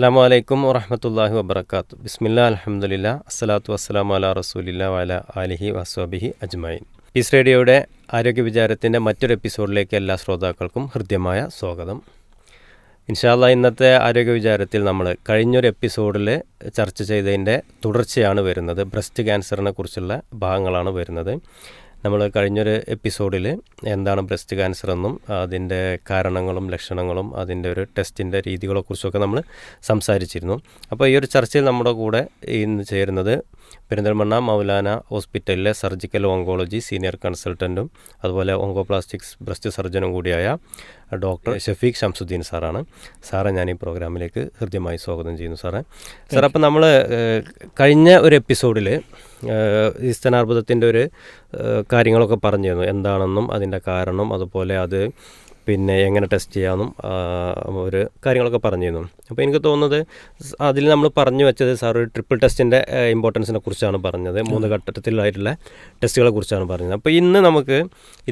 അസ്സാം വലൈക്കും വറഹമത്തല്ലാഹി വബർക്കാത്തു ബിസ്മില്ല അലഹമുല്ല അസ്സലാത്തു വസ്സലാം അല റസൂലില്ല വല അലിഹി വസ്വബിഹി അജ്മൈൻ പീസ് റേഡിയോയുടെ ആരോഗ്യ വിചാരത്തിന്റെ മറ്റൊരു എപ്പിസോഡിലേക്ക് എല്ലാ ശ്രോതാക്കൾക്കും ഹൃദ്യമായ സ്വാഗതം. ഇൻഷാല്ല ഇന്നത്തെ ആരോഗ്യ വിചാരത്തിൽ നമ്മൾ കഴിഞ്ഞൊരു എപ്പിസോഡിൽ ചർച്ച ചെയ്തതിന്റെ തുടർച്ചയാണ് വരുന്നത്. ബ്രസ്റ്റ് ക്യാൻസറിനെ കുറിച്ചുള്ള ഭാഗങ്ങളാണ് വരുന്നത്. നമ്മൾ കഴിഞ്ഞൊരു എപ്പിസോഡിൽ എന്താണ് ബ്രസ്റ്റ് ക്യാൻസർ എന്നും അതിന്റെ കാരണങ്ങളും ലക്ഷണങ്ങളും അതിന്റെ ഒരു ടെസ്റ്റിന്റെ രീതികളെക്കുറിച്ചൊക്കെ നമ്മൾ സംസാരിച്ചിരുന്നു. അപ്പോൾ ഈ ഒരു ചർച്ചയിൽ നമ്മുടെ കൂടെ ഇന്ന് ചേരുന്നത് പെരിന്തൽമണ്ണ മൗലാന ഹോസ്പിറ്റലിലെ സർജിക്കൽ ഓങ്കോളജി സീനിയർ കൺസൾട്ടന്റും അതുപോലെ ഓങ്കോപ്ലാസ്റ്റിക്സ് ബ്രസ്റ്റ് സർജനും കൂടിയായ ഡോക്ടർ ഷഫീഖ് ഷംസുദ്ദീൻ സാറാണ്. സാറെ ഞാൻ ഈ പ്രോഗ്രാമിലേക്ക് ഹൃദ്യമായി സ്വാഗതം ചെയ്യുന്നു സാറേ. സാർ അപ്പം നമ്മൾ കഴിഞ്ഞ ഒരു എപ്പിസോഡിൽ ഈ സ്തനാർബുദത്തിന്റെ ഒരു കാര്യങ്ങളൊക്കെ കാര്യങ്ങളൊക്കെ പറഞ്ഞിരുന്നു. എന്താണെന്നും അതിന്റെ കാരണം അതുപോലെ അത് പിന്നെ എങ്ങനെ ടെസ്റ്റ് ചെയ്യാമെന്നും ഒരു കാര്യങ്ങളൊക്കെ പറഞ്ഞിരുന്നു. അപ്പോൾ എനിക്ക് തോന്നുന്നത് അതിൽ നമ്മൾ പറഞ്ഞു വെച്ചത് സാർ ഒരു ട്രിപ്പിൾ ടെസ്റ്റിന്റെ ഇമ്പോർട്ടൻസിനെ കുറിച്ചാണ് പറഞ്ഞത്. മൂന്ന് ഘട്ടത്തിലായിട്ടുള്ള ടെസ്റ്റുകളെ കുറിച്ചാണ് പറഞ്ഞത്. അപ്പോൾ ഇന്ന് നമുക്ക്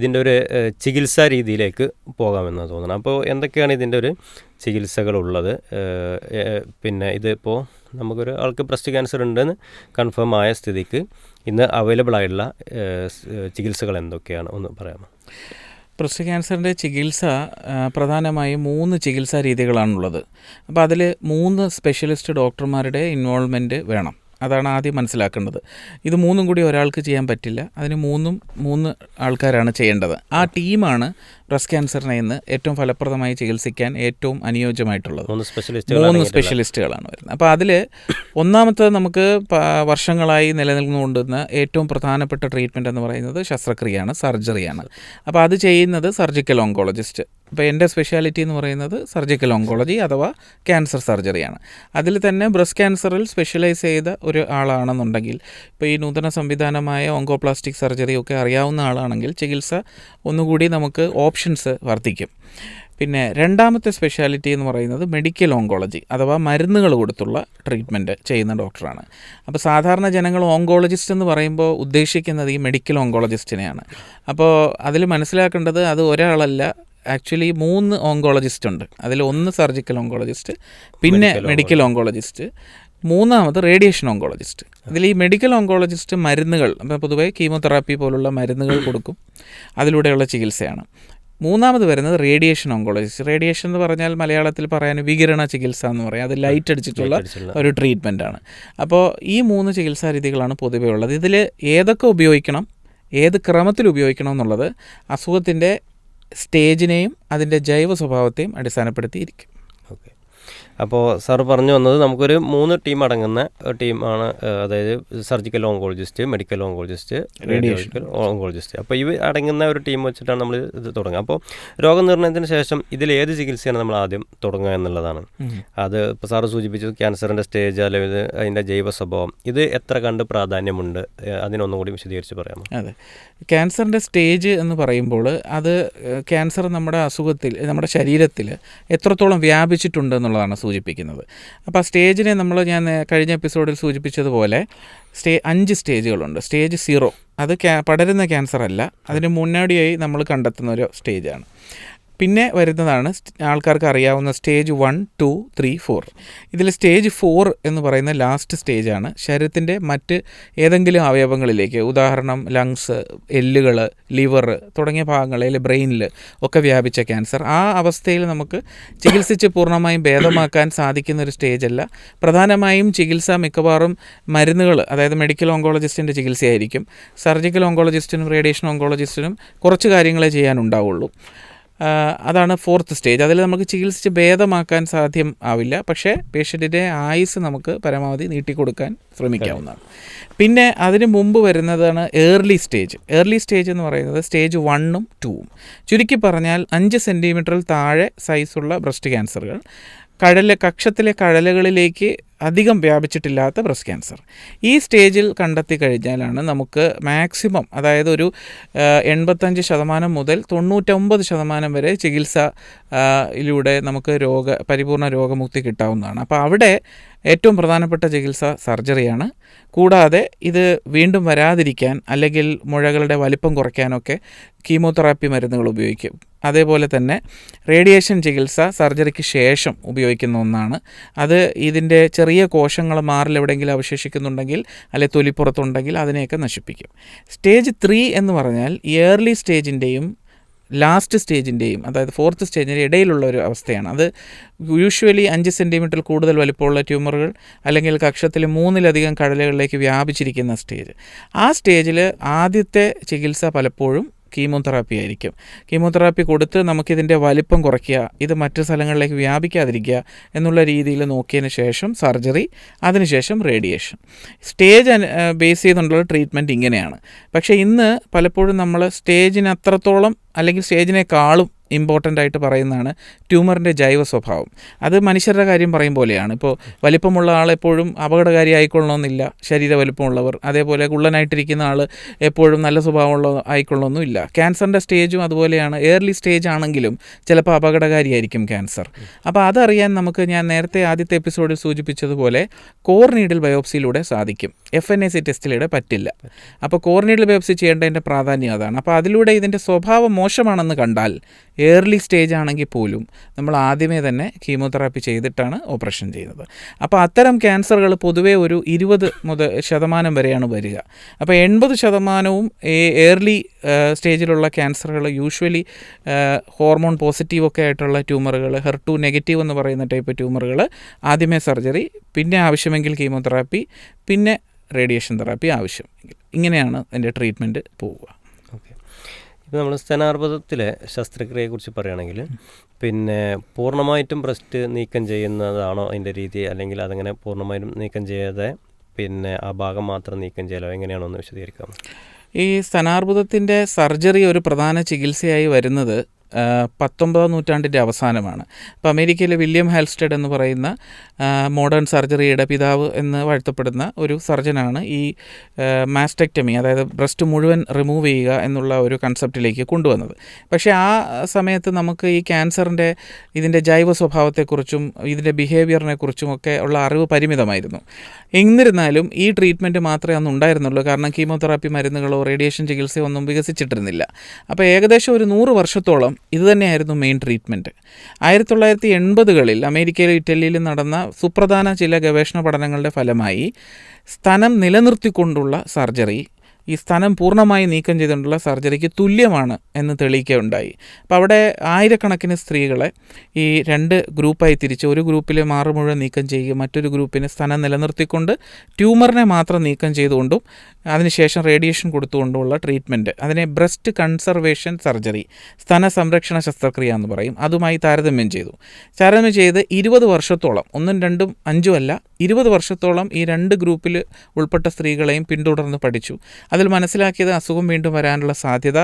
ഇതിന്റെ ഒരു ചികിത്സാ രീതിയിലേക്ക് പോകാമെന്നാണ് തോന്നുന്നത് അപ്പോൾ എന്തൊക്കെയാണ് ഇതിന്റെ ഒരു ചികിത്സകളുള്ളത് പിന്നെ ഇതിപ്പോൾ നമുക്കൊരു ആൾക്ക് ബ്രസ്റ്റ് ക്യാൻസർ ഉണ്ടെന്ന് കൺഫേം ആയ സ്ഥിതിക്ക് ഇന്ന് അവൈലബിൾ ആയിട്ടുള്ള ചികിത്സകൾ എന്തൊക്കെയാണ്? ഒന്ന് പറയാമോ? ബ്രസ്റ്റ് ക്യാൻസറിന്റെ ചികിത്സ പ്രധാനമായും മൂന്ന് ചികിത്സാ രീതികളാണുള്ളത്. അപ്പോൾ അതിൽ മൂന്ന് സ്പെഷ്യലിസ്റ്റ് ഡോക്ടർമാരുടെ ഇൻവോൾവ്മെന്റ് വേണം. അതാണ് ആദ്യം മനസ്സിലാക്കേണ്ടത്. ഇത് മൂന്നും കൂടി ഒരാൾക്ക് ചെയ്യാൻ പറ്റില്ല. അതിന് മൂന്നും മൂന്ന് ആൾക്കാരാണ് ചെയ്യേണ്ടത്. ആ ടീമാണ് ബ്രസ്റ്റ് ക്യാൻസറിനെ ഇന്ന് ഏറ്റവും ഫലപ്രദമായി ചികിത്സിക്കാൻ ഏറ്റവും അനുയോജ്യമായിട്ടുള്ളത്. മൂന്ന് സ്പെഷ്യലിസ്റ്റുകളാണ് വരുന്നത്. അപ്പോൾ അതിൽ ഒന്നാമത്തെ നമുക്ക് വർഷങ്ങളായി നിലനിൽന്നുകൊണ്ടുന്ന ഏറ്റവും പ്രധാനപ്പെട്ട ട്രീറ്റ്മെന്റ് എന്ന് പറയുന്നത് ശസ്ത്രക്രിയയാണ് സർജറിയാണ്. അപ്പോൾ അത് ചെയ്യുന്നത് സർജിക്കൽ ഓങ്കോളജിസ്റ്റ്. അപ്പോൾ എന്റെ സ്പെഷ്യാലിറ്റി എന്ന് പറയുന്നത് സർജിക്കൽ ഓങ്കോളജി അഥവാ ക്യാൻസർ സർജറിയാണ് അതിൽ തന്നെ ബ്രസ്റ്റ് ക്യാൻസറിൽ സ്പെഷ്യലൈസ് ചെയ്ത ഒരു ആളാണെന്നുണ്ടെങ്കിൽ ഇപ്പോൾ ഈ നൂതന സംവിധാനമായ ഓങ്കോപ്ലാസ്റ്റിക് സർജറി ഒക്കെ അറിയാവുന്ന ആളാണെങ്കിൽ ചികിത്സ ഒന്നുകൂടി നമുക്ക് ഓപ്ഷൻസ് വർദ്ധിക്കും. പിന്നെ രണ്ടാമത്തെ സ്പെഷ്യാലിറ്റി എന്ന് പറയുന്നത് മെഡിക്കൽ ഓങ്കോളജി അഥവാ മരുന്നുകൾ കൊടുത്തുള്ള ട്രീറ്റ്മെന്റ് ചെയ്യുന്ന ഡോക്ടറാണ് അപ്പോൾ സാധാരണ ജനങ്ങൾ ഓങ്കോളജിസ്റ്റ് എന്ന് പറയുമ്പോൾ ഉദ്ദേശിക്കുന്നത് ഈ മെഡിക്കൽ ഓങ്കോളജിസ്റ്റിനെയാണ് അപ്പോൾ അതിൽ മനസ്സിലാക്കേണ്ടത് അത് ഒരാളല്ല ആക്ച്വലി മൂന്ന് ഓങ്കോളജിസ്റ്റ് ഉണ്ട്. അതിൽ ഒന്ന് സർജിക്കൽ ഓങ്കോളജിസ്റ്റ് പിന്നെ മെഡിക്കൽ ഓങ്കോളജിസ്റ്റ് മൂന്നാമത് റേഡിയേഷൻ ഓങ്കോളജിസ്റ്റ് അതിൽ ഈ മെഡിക്കൽ ഓങ്കോളജിസ്റ്റ് മരുന്നുകൾ അപ്പോൾ പൊതുവേ കീമോതെറാപ്പി പോലുള്ള മരുന്നുകൾ കൊടുക്കും. അതിലൂടെയുള്ള ചികിത്സയാണ്. മൂന്നാമത് വരുന്നത് റേഡിയേഷൻ ഓങ്കോളജിസ്റ്റ്. റേഡിയേഷൻ എന്ന് പറഞ്ഞാൽ മലയാളത്തിൽ പറയാൻ വികിരണ ചികിത്സ എന്ന് പറയും. അത് ലൈറ്റ് അടിച്ചിട്ടുള്ള ഒരു ട്രീറ്റ്മെന്റ് ആണ്. അപ്പോൾ ഈ മൂന്ന് ചികിത്സാ രീതികളാണ് പൊതുവേ ഉള്ളത്. ഇതിൽ ഏതൊക്കെ ഉപയോഗിക്കണം ഏത് ക്രമത്തിൽ ഉപയോഗിക്കണം എന്നുള്ളത് അസുഖത്തിന്റെ സ്റ്റേജിനെയും അതിന്റെ ജൈവ സ്വഭാവത്തെയും അടിസ്ഥാനപ്പെടുത്തിയിരിക്കും. അപ്പോൾ സാർ പറഞ്ഞു വന്നത് നമുക്കൊരു മൂന്ന് ടീം അടങ്ങുന്ന ടീമാണ് അതായത് surgical oncologist medical oncologist radiological oncologist. അപ്പോൾ ഇവ അടങ്ങുന്ന ഒരു ടീം വെച്ചിട്ടാണ് നമ്മൾ ഇത് തുടങ്ങുക. അപ്പോൾ രോഗനിർണയത്തിന് ശേഷം ഇതിൽ ഏത് ചികിത്സയാണ് നമ്മൾ ആദ്യം തുടങ്ങുക എന്നുള്ളതാണ്. അത് ഇപ്പോൾ സാറ് സൂചിപ്പിച്ചു ക്യാൻസറിന്റെ സ്റ്റേജ് അല്ലെങ്കിൽ അതിന്റെ ജൈവ സ്വഭാവം ഇത് എത്ര കണ്ട് പ്രാധാന്യമുണ്ട് അതിനൊന്നും കൂടി വിശദീകരിച്ച് പറയാമോ? അതെ. ക്യാൻസറിന്റെ സ്റ്റേജ് എന്ന് പറയുമ്പോൾ അത് ക്യാൻസർ നമ്മുടെ അസുഖത്തിൽ നമ്മുടെ ശരീരത്തിൽ എത്രത്തോളം വ്യാപിച്ചിട്ടുണ്ട് എന്നുള്ളതാണ് സൂചിപ്പിക്കുന്നത്. അപ്പോൾ ആ സ്റ്റേജിനെ നമ്മൾ ഞാൻ കഴിഞ്ഞ എപ്പിസോഡിൽ സൂചിപ്പിച്ചതുപോലെ സ്റ്റേ അഞ്ച് സ്റ്റേജുകളുണ്ട്. Stage zero. അത് പടരുന്ന ക്യാൻസർ അല്ല അതിന് മുന്നോടിയായി നമ്മൾ കണ്ടെത്തുന്ന ഒരു സ്റ്റേജാണ്. പിന്നെ വരുന്നതാണ് ആൾക്കാർക്ക് അറിയാവുന്ന stage one two three four. ഇതിൽ സ്റ്റേജ് ഫോർ എന്ന് പറയുന്ന ലാസ്റ്റ് സ്റ്റേജാണ്. ശരീരത്തിന്റെ മറ്റ് ഏതെങ്കിലും അവയവങ്ങളിലേക്ക് ഉദാഹരണം ലങ്സ് എല്ലുകൾ ലിവർ തുടങ്ങിയ ഭാഗങ്ങളിൽ ബ്രെയിനിൽ ഒക്കെ വ്യാപിച്ച ക്യാൻസർ. ആ അവസ്ഥയിൽ നമുക്ക് ചികിത്സിച്ച് പൂർണമായും ഭേദമാക്കാൻ സാധിക്കുന്ന ഒരു സ്റ്റേജല്ല. പ്രധാനമായും ചികിത്സ മിക്കവാറും മരുന്നുകൾ അതായത് മെഡിക്കൽ ഓങ്കോളജിസ്റ്റിന്റെ ചികിത്സയായിരിക്കും. സർജിക്കൽ ഓങ്കോളജിസ്റ്റിനും റേഡിയേഷൻ ഓങ്കോളജിസ്റ്റിനും കുറച്ച് കാര്യങ്ങളെ ചെയ്യാനുണ്ടാവുള്ളൂ. അതാണ് ഫോർത്ത് സ്റ്റേജ്. അതിൽ നമുക്ക് ചികിത്സിച്ച് ഭേദമാക്കാൻ സാധ്യം ആവില്ല. പക്ഷേ പേഷ്യന്റിന്റെ ആയുസ് നമുക്ക് പരമാവധി നീട്ടിക്കൊടുക്കാൻ ശ്രമിക്കാവുന്നതാണ്. പിന്നെ അതിന് മുമ്പ് വരുന്നതാണ് ഏർലി സ്റ്റേജ്. ഏർലി സ്റ്റേജ് എന്ന് പറയുന്നത് സ്റ്റേജ് വണ്ണും ടൂവും. ചുരുക്കി പറഞ്ഞാൽ അഞ്ച് സെന്റിമീറ്ററിൽ താഴെ സൈസുള്ള ബ്രസ്റ്റ് ക്യാൻസറുകൾ. കഴല കക്ഷത്തിലെ കഴലുകളിലേക്ക് അധികം വ്യാപിച്ചിട്ടില്ലാത്ത ബ്രസ്റ്റ് ക്യാൻസർ. ഈ സ്റ്റേജിൽ കണ്ടെത്തി കഴിഞ്ഞാലാണ് നമുക്ക് മാക്സിമം അതായത് ഒരു എൺപത്തഞ്ച് ശതമാനം മുതൽ തൊണ്ണൂറ്റൊമ്പത് ശതമാനം വരെ ചികിത്സയിലൂടെ നമുക്ക് രോഗ പരിപൂർണ രോഗമുക്തി കിട്ടാവുന്നതാണ്. അപ്പോൾ അവിടെ ഏറ്റവും പ്രധാനപ്പെട്ട ചികിത്സ സർജറിയാണ്. കൂടാതെ ഇത് വീണ്ടും വരാതിരിക്കാൻ അല്ലെങ്കിൽ മുഴകളുടെ വലിപ്പം കുറയ്ക്കാനൊക്കെ കീമോതെറാപ്പി മരുന്നുകൾ ഉപയോഗിക്കും. അതേപോലെ തന്നെ റേഡിയേഷൻ ചികിത്സ സർജറിക്ക് ശേഷം ഉപയോഗിക്കുന്ന ഒന്നാണ്. അത് ഇതിന്റെ ചെറിയ കോശങ്ങൾ മാറിൽ എവിടെയെങ്കിലും അവശേഷിക്കുന്നുണ്ടെങ്കിൽ അല്ലെ തൊലിപ്പുറത്തുണ്ടെങ്കിൽ അതിനെയൊക്കെ നശിപ്പിക്കും. സ്റ്റേജ് ത്രീ എന്ന് പറഞ്ഞാൽ ഇയർലി സ്റ്റേജിന്റെയും ലാസ്റ്റ് സ്റ്റേജിന്റെയും അതായത് ഫോർത്ത് സ്റ്റേജിന്റെ ഇടയിലുള്ള ഒരു അവസ്ഥയാണ്. അത് യൂഷ്വലി അഞ്ച് സെന്റിമീറ്റർ കൂടുതൽ വലിപ്പമുള്ള ട്യൂമറുകൾ അല്ലെങ്കിൽ കക്ഷത്തിൽ മൂന്നിലധികം കടലുകളിലേക്ക് വ്യാപിച്ചിരിക്കുന്ന സ്റ്റേജ്. ആ സ്റ്റേജിൽ ആദ്യത്തെ ചികിത്സ പലപ്പോഴും കീമോതെറാപ്പി ആയിരിക്കും. കീമോതെറാപ്പി കൊടുത്ത് നമുക്കിതിന്റെ വലിപ്പം കുറയ്ക്കുക ഇത് മറ്റു സ്ഥലങ്ങളിലേക്ക് വ്യാപിക്കാതിരിക്കുക എന്നുള്ള രീതിയിൽ നോക്കിയതിന് ശേഷം സർജറി അതിനുശേഷം റേഡിയേഷൻ. സ്റ്റേജ് ബേസ് ചെയ്തുകൊണ്ടുള്ള ട്രീറ്റ്മെന്റ് ഇങ്ങനെയാണ്. പക്ഷേ ഇന്ന് പലപ്പോഴും നമ്മൾ സ്റ്റേജിന് അത്രത്തോളം അല്ലെങ്കിൽ സ്റ്റേജിനേക്കാളും ഇമ്പോർട്ടന്റ് ആയിട്ട് പറയുന്നതാണ് ട്യൂമറിന്റെ ജൈവ സ്വഭാവം. അത് മനുഷ്യരുടെ കാര്യം പറയും പോലെയാണ്. ഇപ്പോൾ വലിപ്പമുള്ള ആൾ എപ്പോഴും അപകടകാരി ആയിക്കൊള്ളണമെന്നില്ല. ശരീര വലിപ്പമുള്ളവർ അതേപോലെ കുള്ളനായിട്ടിരിക്കുന്ന ആൾ എപ്പോഴും നല്ല സ്വഭാവമുള്ള ആയിക്കൊള്ളണമെന്നില്ല. ക്യാൻസറിന്റെ സ്റ്റേജും അതുപോലെയാണ്. ഏർലി സ്റ്റേജ് ആണെങ്കിലും ചിലപ്പോൾ അപകടകാരിയായിരിക്കും ക്യാൻസർ. അപ്പോൾ അതറിയാൻ നമുക്ക് ഞാൻ നേരത്തെ ആദ്യത്തെ എപ്പിസോഡിൽ സൂചിപ്പിച്ചതുപോലെ കോർ നീഡിൽ ബയോപ്സിയിലൂടെ സാധിക്കും. എഫ് എൻ എ സി ടെസ്റ്റിലൂടെ പറ്റില്ല. അപ്പോൾ കോർ നീഡിൽ ബയോപ്സി ചെയ്യേണ്ടതിന്റെ പ്രാധാന്യം അതാണ്. അപ്പോൾ അതിലൂടെ ഇതിന്റെ സ്വഭാവം മോശമാണെന്ന് കണ്ടാൽ ഏർലി സ്റ്റേജ് ആണെങ്കിൽ പോലും നമ്മൾ ആദ്യമേ തന്നെ കീമോതെറാപ്പി ചെയ്തിട്ടാണ് ഓപ്പറേഷൻ ചെയ്യുന്നത്. അപ്പോൾ അത്തരം ക്യാൻസറുകൾ പൊതുവേ ഒരു ഇരുപത് മുതൽ ശതമാനം വരെയാണ് വരിക. അപ്പോൾ എൺപത് ശതമാനവും ഏർലി സ്റ്റേജിലുള്ള ക്യാൻസറുകൾ യൂഷ്വലി ഹോർമോൺ പോസിറ്റീവ് ഒക്കെ ആയിട്ടുള്ള ട്യൂമറുകൾ ഹെർട്ടു നെഗറ്റീവ് എന്ന് പറയുന്ന ടൈപ്പ് ട്യൂമറുകൾ ആദ്യമേ സർജറി പിന്നെ ആവശ്യമെങ്കിൽ കീമോതെറാപ്പി പിന്നെ റേഡിയേഷൻ തെറാപ്പി ആവശ്യമെങ്കിൽ ഇങ്ങനെയാണ് എന്റെ ട്രീറ്റ്മെന്റ് പോവുക. ഇപ്പോൾ നമ്മൾ സ്തനാർബുദത്തിലെ ശസ്ത്രക്രിയയെക്കുറിച്ച് പറയുകയാണെങ്കിൽ പിന്നെ പൂർണമായിട്ടും ബ്രസ്റ്റ് നീക്കം ചെയ്യുന്നതാണോ അതിന്റെ രീതി? അല്ലെങ്കിൽ അതങ്ങനെ പൂർണമായിട്ടും നീക്കം ചെയ്യാതെ പിന്നെ ആ ഭാഗം മാത്രം നീക്കം ചെയ്യലോ എങ്ങനെയാണോ ഒന്ന് വിശദീകരിക്കാം ഈ സ്തനാർബുദത്തിന്റെ സർജറി ഒരു പ്രധാന ചികിത്സയായി വരുന്നത് പത്തൊമ്പതാം നൂറ്റാണ്ടിന്റെ അവസാനമാണ്. അപ്പോൾ അമേരിക്കയിലെ വില്യം ഹാൽസ്റ്റഡ് എന്ന് പറയുന്ന മോഡേൺ സർജറിയുടെ പിതാവ് എന്ന് വാഴ്ത്തപ്പെടുന്ന ഒരു സർജനാണ് ഈ മാസ്റ്റക്ടമി അതായത് ബ്രസ്റ്റ് മുഴുവൻ റിമൂവ് ചെയ്യുക എന്നുള്ള ഒരു കൺസെപ്റ്റിലേക്ക് കൊണ്ടുവന്നത്. പക്ഷേ ആ സമയത്ത് നമുക്ക് ഈ ക്യാൻസറിന്റെ ഇതിന്റെ ജൈവ സ്വഭാവത്തെക്കുറിച്ചും ഇതിന്റെ ബിഹേവിയറിനെ കുറിച്ചും ഒക്കെ ഉള്ള അറിവ് പരിമിതമായിരുന്നു. എന്നിരുന്നാലും ഈ ട്രീറ്റ്മെന്റ് മാത്രമേ അന്ന് ഉണ്ടായിരുന്നുള്ളൂ. കാരണം കീമോതെറാപ്പി മരുന്നുകളോ റേഡിയേഷൻ ചികിത്സയോ ഒന്നും വികസിച്ചിട്ടിരുന്നില്ല. അപ്പോൾ ഏകദേശം ഒരു നൂറ് വർഷത്തോളം ഇത് തന്നെയായിരുന്നു മെയിൻ ട്രീറ്റ്മെന്റ് ആയിരത്തി തൊള്ളായിരത്തി എൺപതുകളിൽ അമേരിക്കയിലും ഇറ്റലിയിലും നടന്ന സുപ്രധാന ചില ഗവേഷണ പഠനങ്ങളുടെ ഫലമായി സ്തനം നിലനിർത്തിക്കൊണ്ടുള്ള സർജറി ഈ സ്ഥലം പൂർണമായി നീക്കം ചെയ്തുകൊണ്ടുള്ള സർജറിക്ക് തുല്യമാണ് എന്ന് തെളിയിക്കുകയുണ്ടായി. അപ്പോൾ അവിടെ ആയിരക്കണക്കിന് സ്ത്രീകളെ ഈ രണ്ട് ഗ്രൂപ്പായി തിരിച്ച് ഒരു ഗ്രൂപ്പിലെ മാറു മുഴുവൻ നീക്കം ചെയ്യുക മറ്റൊരു ഗ്രൂപ്പിന് സ്ഥലം നിലനിർത്തിക്കൊണ്ട് ട്യൂമറിനെ മാത്രം നീക്കം ചെയ്തുകൊണ്ടും അതിനുശേഷം റേഡിയേഷൻ കൊടുത്തുകൊണ്ടുമുള്ള ട്രീറ്റ്മെന്റ്. അതിനെ ബ്രസ്റ്റ് കൺസർവേഷൻ സർജറി സ്തന സംരക്ഷണ ശസ്ത്രക്രിയ എന്ന് പറയും. അതുമായി താരതമ്യം ചെയ്തു. താരതമ്യം ചെയ്ത് ഇരുപത് വർഷത്തോളം ഒന്നും രണ്ടും അഞ്ചും അല്ല ഇരുപത് വർഷത്തോളം ഈ രണ്ട് ഗ്രൂപ്പിൽ ഉൾപ്പെട്ട സ്ത്രീകളെയും പിന്തുടർന്ന് പഠിച്ചു. അതിൽ മനസ്സിലാക്കിയത് അസുഖം വീണ്ടും വരാനുള്ള സാധ്യത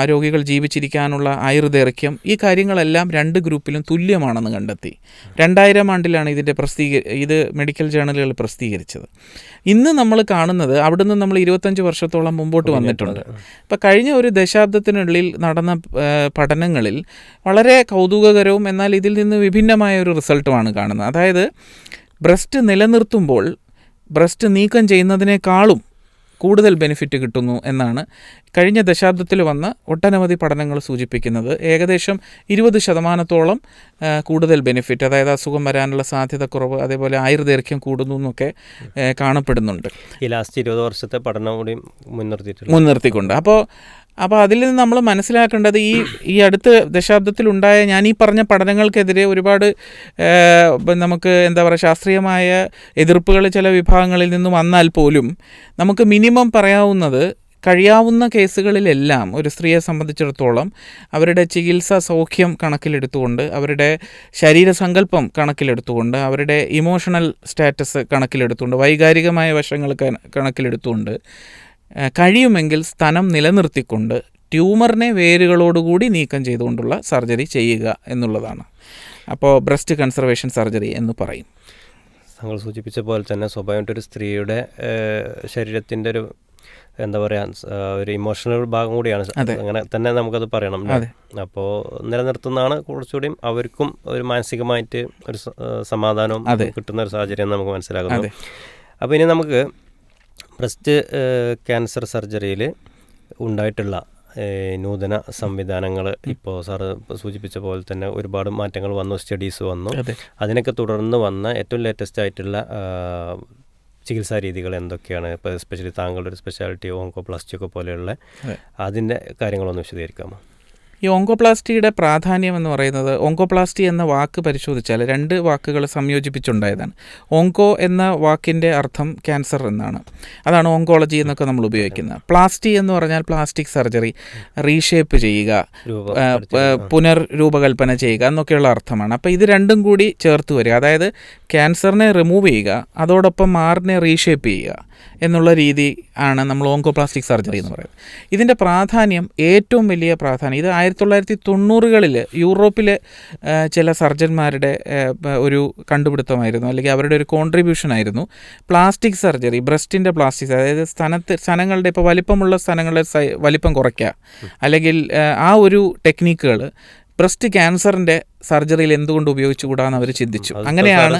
ആരോഗികൾ രോഗികൾ ജീവിച്ചിരിക്കാനുള്ള ആയുർദൈർഘ്യം ഈ കാര്യങ്ങളെല്ലാം രണ്ട് ഗ്രൂപ്പിലും തുല്യമാണെന്ന് കണ്ടെത്തി. രണ്ടായിരം ആണ്ടിലാണ് ഇതിന്റെ പ്രസിദ്ധീക ഇത് മെഡിക്കൽ ജേണലുകൾ പ്രസിദ്ധീകരിച്ചത്. ഇന്ന് നമ്മൾ കാണുന്നത് അവിടുന്ന് നമ്മൾ ഇരുപത്തഞ്ച് വർഷത്തോളം മുമ്പോട്ട് വന്നിട്ടുണ്ട്. ഇപ്പം കഴിഞ്ഞ ഒരു ദശാബ്ദത്തിനുള്ളിൽ നടന്ന പഠനങ്ങളിൽ വളരെ കൗതുകകരവും എന്നാൽ ഇതിൽ നിന്ന് വിഭിന്നമായ ഒരു റിസൾട്ടുമാണ് കാണുന്നത്. അതായത് ബ്രസ്റ്റ് നിലനിർത്തുമ്പോൾ ബ്രസ്റ്റ് നീക്കം ചെയ്യുന്നതിനേക്കാളും കൂടുതൽ ബെനിഫിറ്റ് കിട്ടുന്നു എന്നാണ് കഴിഞ്ഞ ദശാബ്ദത്തിൽ വന്ന ഒട്ടനവധി പഠനങ്ങൾ സൂചിപ്പിക്കുന്നത്. ഏകദേശം ഇരുപത് ശതമാനത്തോളം കൂടുതൽ ബെനിഫിറ്റ് അതായത് അസുഖം വരാനുള്ള സാധ്യത കുറവ് അതേപോലെ ആയുർദൈർഘ്യം കൂടുന്നു എന്നൊക്കെ കാണപ്പെടുന്നുണ്ട്. ഈ ലാസ്റ്റ് ഇരുപത് വർഷത്തെ പഠനം കൂടി മുൻനിർത്തിയിട്ടുണ്ട്. മുൻനിർത്തിക്കൊണ്ട് അപ്പോൾ അപ്പോൾ അതിൽ നിന്ന് നമ്മൾ മനസ്സിലാക്കേണ്ടത് ഈ ഈ അടുത്ത ദശാബ്ദത്തിലുണ്ടായ ഞാൻ ഈ പറഞ്ഞ പഠനങ്ങൾക്കെതിരെ ഒരുപാട് നമുക്ക് എന്താ പറയുക ശാസ്ത്രീയമായ എതിർപ്പുകൾ ചില വിഭാഗങ്ങളിൽ നിന്ന് വന്നാൽ പോലും നമുക്ക് മിനിമം പറയാവുന്നത് കഴിയാവുന്ന കേസുകളിലെല്ലാം ഒരു സ്ത്രീയെ സംബന്ധിച്ചിടത്തോളം അവരുടെ ചികിത്സാ സൗഖ്യം കണക്കിലെടുത്തുകൊണ്ട് അവരുടെ ശരീരസങ്കല്പം കണക്കിലെടുത്തുകൊണ്ട് അവരുടെ ഇമോഷണൽ സ്റ്റാറ്റസ് കണക്കിലെടുത്തുകൊണ്ട് വൈകാരികമായ വശങ്ങൾ കണക്കിലെടുത്തുകൊണ്ട് കഴിയുമെങ്കിൽ സ്ഥലം നിലനിർത്തിക്കൊണ്ട് ട്യൂമറിനെ വേരുകളോടുകൂടി നീക്കം ചെയ്തുകൊണ്ടുള്ള സർജറി ചെയ്യുക എന്നുള്ളതാണ്. അപ്പോൾ ബ്രസ്റ്റ് കൺസർവേഷൻ സർജറി എന്ന് പറയും. താങ്കൾ സൂചിപ്പിച്ച പോലെ തന്നെ സ്വാഭാവികമായിട്ടൊരു സ്ത്രീയുടെ ശരീരത്തിന്റെ ഒരു എന്താ പറയുക ഒരു ഇമോഷണൽ ഭാഗം കൂടിയാണ്. അങ്ങനെ തന്നെ നമുക്കത് പറയണം അപ്പോൾ നിലനിർത്തുന്നതാണ് കുറച്ചുകൂടി അവർക്കും ഒരു മാനസികമായിട്ട് ഒരു സമാധാനവും കിട്ടുന്ന ഒരു സാഹചര്യം നമുക്ക് മനസ്സിലാകുന്നു. അപ്പോൾ ഇനി നമുക്ക് ബ്രസ്റ്റ് ക്യാൻസർ സർജറിയിൽ ഉണ്ടായിട്ടുള്ള നൂതന സംവിധാനങ്ങൾ ഇപ്പോൾ സാറ് സൂചിപ്പിച്ച പോലെ തന്നെ ഒരുപാട് മാറ്റങ്ങൾ വന്നു സ്റ്റഡീസ് വന്നു. അതിനൊക്കെ തുടർന്ന് വന്ന ഏറ്റവും ലേറ്റസ്റ്റ് ആയിട്ടുള്ള ചികിത്സാ രീതികൾ എന്തൊക്കെയാണ്? ഇപ്പോൾ എസ്പെഷ്യലി താങ്കളുടെ ഒരു സ്പെഷ്യാലിറ്റി ഓങ്കോപ്ലാസ്റ്റി ഒക്കെ പോലെയുള്ള അതെ. അതിന്റെ കാര്യങ്ങളൊന്ന് വിശദീകരിക്കാമോ? ഈ ഓങ്കോപ്ലാസ്റ്റിയുടെ പ്രാധാന്യം എന്ന് പറയുന്നത് ഓങ്കോപ്ലാസ്റ്റി എന്ന വാക്ക് പരിശോധിച്ചാൽ രണ്ട് വാക്കുകൾ സംയോജിപ്പിച്ചുണ്ടായതാണ്. ഓങ്കോ എന്ന വാക്കിന്റെ അർത്ഥം ക്യാൻസർ എന്നാണ്. അതാണ് ഓങ്കോളജി എന്നൊക്കെ നമ്മൾ ഉപയോഗിക്കുന്നത്. പ്ലാസ്റ്റി എന്ന് പറഞ്ഞാൽ പ്ലാസ്റ്റിക് സർജറി റീഷേപ്പ് ചെയ്യുക പുനർരൂപകൽപ്പന ചെയ്യുക എന്നൊക്കെയുള്ള അർത്ഥമാണ്. അപ്പോൾ ഇത് രണ്ടും കൂടി ചേർത്ത് വരിക. അതായത് ക്യാൻസറിനെ റിമൂവ് ചെയ്യുക അതോടൊപ്പം മാറിനെ റീഷേപ്പ് ചെയ്യുക. എന്നുള്ള രീതി ആണ് നമ്മൾ ഓങ്കോപ്ലാസ്റ്റിക് സർജറി എന്ന് പറയുന്നത്. ഇതിന്റെ പ്രാധാന്യം ഏറ്റവും വലിയ പ്രാധാന്യം ഇത് ആയിരത്തി തൊള്ളായിരത്തി തൊണ്ണൂറുകളിൽ യൂറോപ്പിലെ ചില സർജന്മാരുടെ ഒരു കണ്ടുപിടുത്തമായിരുന്നു അല്ലെങ്കിൽ അവരുടെ ഒരു കോൺട്രിബ്യൂഷൻ ആയിരുന്നു. പ്ലാസ്റ്റിക് സർജറി ബ്രസ്റ്റിന്റെ പ്ലാസ്റ്റിക് അതായത് സ്ഥലത്ത് സ്ഥലങ്ങളുടെ ഇപ്പോൾ വലിപ്പമുള്ള സ്ഥലങ്ങളുടെ വലിപ്പം കുറയ്ക്കുക അല്ലെങ്കിൽ ആ ഒരു ടെക്നിക്കുകൾ ബ്രസ്റ്റ് ക്യാൻസറിന്റെ സർജറിയിൽ എന്തുകൊണ്ട് ഉപയോഗിച്ചുകൂടാന്ന് അവർ ചിന്തിച്ചു. അങ്ങനെയാണ്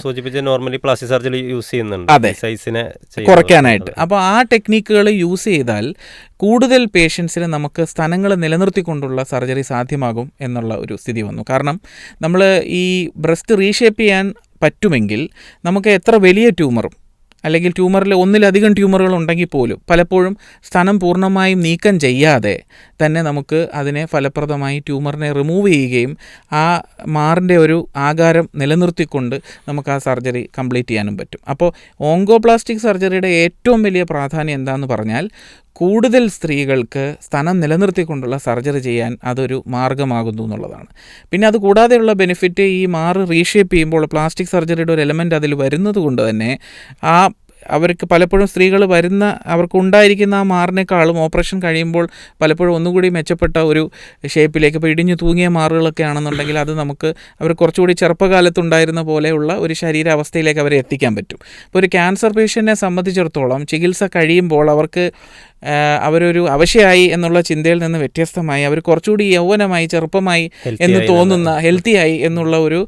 നോർമലി പ്ലാസ്റ്റിക് സർജറി യൂസ് ചെയ്യുന്നുണ്ട്. അതെ. സൈസിനെ കുറയ്ക്കാനായിട്ട്. അപ്പോൾ ആ ടെക്നിക്കുകൾ യൂസ് ചെയ്താൽ കൂടുതൽ പേഷ്യൻസിന് നമുക്ക് സ്ഥലങ്ങൾ നിലനിർത്തിക്കൊണ്ടുള്ള സർജറി സാധ്യമാകും എന്നുള്ള ഒരു സ്ഥിതി വന്നു. കാരണം നമ്മൾ ഈ ബ്രസ്റ്റ് റീഷേപ്പ് ചെയ്യാൻ പറ്റുമെങ്കിൽ നമുക്ക് എത്ര വലിയ ട്യൂമറും അല്ലെങ്കിൽ ട്യൂമറിൽ ഒന്നിലധികം ട്യൂമറുകൾ ഉണ്ടെങ്കിൽ പോലും പലപ്പോഴും സ്ഥലം പൂർണമായും നീക്കം ചെയ്യാതെ തന്നെ നമുക്ക് അതിനെ ഫലപ്രദമായി ട്യൂമറിനെ റിമൂവ് ചെയ്യുകയും ആ മാറിന്റെ ഒരു ആകാരം നിലനിർത്തിക്കൊണ്ട് നമുക്ക് ആ സർജറി കംപ്ലീറ്റ് ചെയ്യാനും പറ്റും. അപ്പോൾ ഓങ്കോപ്ലാസ്റ്റിക് സർജറിയുടെ ഏറ്റവും വലിയ പ്രാധാന്യം എന്താണെന്ന് പറഞ്ഞാൽ കൂടുതൽ സ്ത്രീകൾക്ക് സ്ഥലം നിലനിർത്തിക്കൊണ്ടുള്ള സർജറി ചെയ്യാൻ അതൊരു മാർഗമാകുന്നു എന്നുള്ളതാണ്. പിന്നെ അത് കൂടാതെയുള്ള ബെനിഫിറ്റ് ഈ മാറ് റീഷേപ്പ് ചെയ്യുമ്പോൾ പ്ലാസ്റ്റിക് സർജറിയുടെ ഒരു എലമെന്റ് അതിൽ വരുന്നത് കൊണ്ട് തന്നെ ആ അവർക്ക് പലപ്പോഴും സ്ത്രീകൾ വരുന്ന അവർക്ക് ഉണ്ടായിരിക്കുന്ന ആ മാറിനേക്കാളും ഓപ്പറേഷൻ കഴിയുമ്പോൾ പലപ്പോഴും ഒന്നുകൂടി മെച്ചപ്പെട്ട ഒരു ഷേപ്പിലേക്ക് ഇപ്പോൾ ഇടിഞ്ഞു തൂങ്ങിയ മാറുകളൊക്കെ ആണെന്നുണ്ടെങ്കിൽ അത് നമുക്ക് അവർ കുറച്ചുകൂടി ചെറുപ്പകാലത്തുണ്ടായിരുന്ന പോലെയുള്ള ഒരു ശരീരാവസ്ഥയിലേക്ക് അവരെ എത്തിക്കാൻ പറ്റും. ഇപ്പോൾ ഒരു ക്യാൻസർ പേഷ്യന്റിനെ സംബന്ധിച്ചിടത്തോളം ചികിത്സ കഴിയുമ്പോൾ അവർക്ക് അവരൊരു അവശയായി എന്നുള്ള ചിന്തയിൽ നിന്ന് വ്യത്യസ്തമായി അവർ കുറച്ചുകൂടി യൗവനമായി ചെറുപ്പമായി എന്ന് തോന്നുന്ന ഹെൽത്തിയായി എന്നുള്ള ഒരു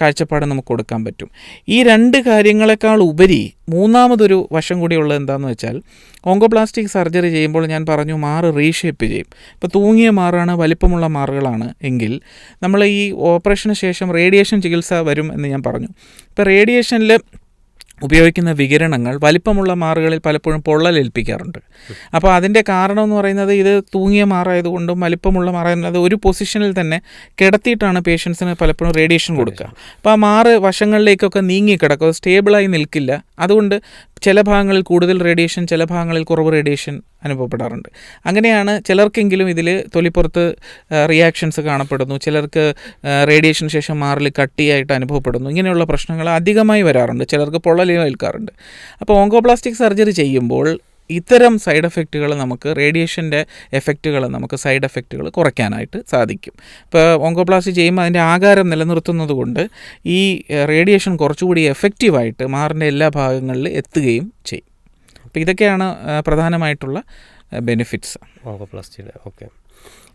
കാഴ്ചപ്പാട് നമുക്ക് കൊടുക്കാൻ പറ്റും. ഈ രണ്ട് കാര്യങ്ങളെക്കാൾ ഉപരി മൂന്നാമതൊരു വശം കൂടി ഉള്ളത് എന്താണെന്ന് വെച്ചാൽ ഓങ്കോപ്ലാസ്റ്റിക് സർജറി ചെയ്യുമ്പോൾ ഞാൻ പറഞ്ഞു മാറ് റീഷേപ്പ് ചെയ്യും. ഇപ്പോൾ തൂങ്ങിയ മാറാണ് വലിപ്പമുള്ള മാറുകളാണ് എങ്കിൽ നമ്മൾ ഈ ഓപ്പറേഷന് ശേഷം റേഡിയേഷൻ ചികിത്സ വരും എന്ന് ഞാൻ പറഞ്ഞു. ഇപ്പോൾ റേഡിയേഷനിൽ ഉപയോഗിക്കുന്ന വികിരണങ്ങൾ വലിപ്പമുള്ള മാറുകളിൽ പലപ്പോഴും പൊള്ളലേൽപ്പിക്കാറുണ്ട്. അപ്പോൾ അതിന്റെ കാരണം എന്ന് പറയുന്നത് ഇത് തൂങ്ങിയ മാറായതുകൊണ്ടും വലിപ്പമുള്ള മാറായത് ഒരു പൊസിഷനിൽ തന്നെ കിടത്തിയിട്ടാണ് പേഷ്യൻസിന് പലപ്പോഴും റേഡിയേഷൻ കൊടുക്കുക. അപ്പോൾ ആ മാറ് വശങ്ങളിലേക്കൊക്കെ നീങ്ങി കിടക്കും സ്റ്റേബിളായി നിൽക്കില്ല. അതുകൊണ്ട് ചില ഭാഗങ്ങളിൽ കൂടുതൽ റേഡിയേഷൻ ചില ഭാഗങ്ങളിൽ കുറവ് റേഡിയേഷൻ അനുഭവപ്പെടാറുണ്ട്. അങ്ങനെയാണ് ചിലർക്കെങ്കിലും ഇതിൽ തൊലിപ്പുറത്ത് റിയാക്ഷൻസ് കാണപ്പെടുന്നു. ചിലർക്ക് റേഡിയേഷന് ശേഷം മാറിൽ കട്ടിയായിട്ട് അനുഭവപ്പെടുന്നു. ഇങ്ങനെയുള്ള പ്രശ്നങ്ങൾ അധികമായി വരാറുണ്ട്. ചിലർക്ക് പൊള്ളലേൽക്കാറുണ്ട് അപ്പോൾ ഓങ്കോപ്ലാസ്റ്റിക് സർജറി ചെയ്യുമ്പോൾ ഇത്തരം സൈഡ് എഫക്റ്റുകൾ നമുക്ക് റേഡിയേഷന്റെ എഫക്റ്റുകൾ നമുക്ക് സൈഡ് എഫക്റ്റുകൾ കുറയ്ക്കാനായിട്ട് സാധിക്കും. ഇപ്പോൾ ഓങ്കോപ്ലാസ്റ്റി ചെയ്യുമ്പോൾ അതിന്റെ ആകാരം നിലനിർത്തുന്നത് കൊണ്ട് ഈ റേഡിയേഷൻ കുറച്ചുകൂടി എഫക്റ്റീവായിട്ട് മാറിന്റെ എല്ലാ ഭാഗങ്ങളിലും എത്തുകയും ചെയ്യും. അപ്പോൾ ഇതൊക്കെയാണ് പ്രധാനമായിട്ടുള്ള ബെനിഫിറ്റ്സ്. ഓങ്കോപ്ലാസ്റ്റിയുടെ ഓക്കെ.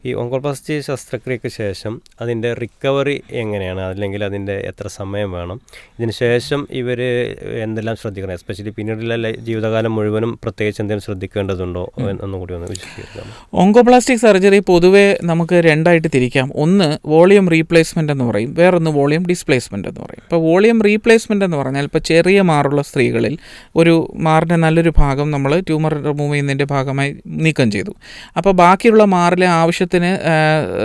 ഈ ഓങ്കോപ്ലാസ്റ്റി ശസ്ത്രക്രിയക്ക് ശേഷം അതിന്റെ റിക്കവറി എങ്ങനെയാണ്? അല്ലെങ്കിൽ അതിന്റെ എത്ര സമയം വേണം? ഇതിന് ശേഷം ഇവർ എന്തെല്ലാം ശ്രദ്ധിക്കണം? എസ്പെഷ്യലി പിന്നീടുള്ള ജീവിതകാലം മുഴുവനും പ്രത്യേകിച്ച് എന്തെങ്കിലും ശ്രദ്ധിക്കേണ്ടതുണ്ടോ? എന്നും കൂടി ഒന്ന് വിശദീകരിക്കാം. ഓങ്കോപ്ലാസ്റ്റിക് സർജറി പൊതുവേ നമുക്ക് രണ്ടായിട്ട് തിരിക്കാം. ഒന്ന് വോളിയം റീപ്ലേസ്മെന്റ് എന്ന് പറയും. വേറൊന്ന് വോളിയം ഡിസ്പ്ലേസ്മെന്റ് എന്ന് പറയും. ഇപ്പോൾ വോളിയം റീപ്ലേസ്മെന്റ് എന്ന് പറഞ്ഞാൽ ഇപ്പോൾ ചെറിയ മാറുള്ള സ്ത്രീകളിൽ ഒരു മാറിന്റെ നല്ലൊരു ഭാഗം നമ്മൾ ട്യൂമർ റിമൂവ് ചെയ്യുന്നതിന്റെ ഭാഗമായി നീക്കം ചെയ്തു. അപ്പോൾ ബാക്കിയുള്ള മാറിലെ ആവശ്യത്തിന്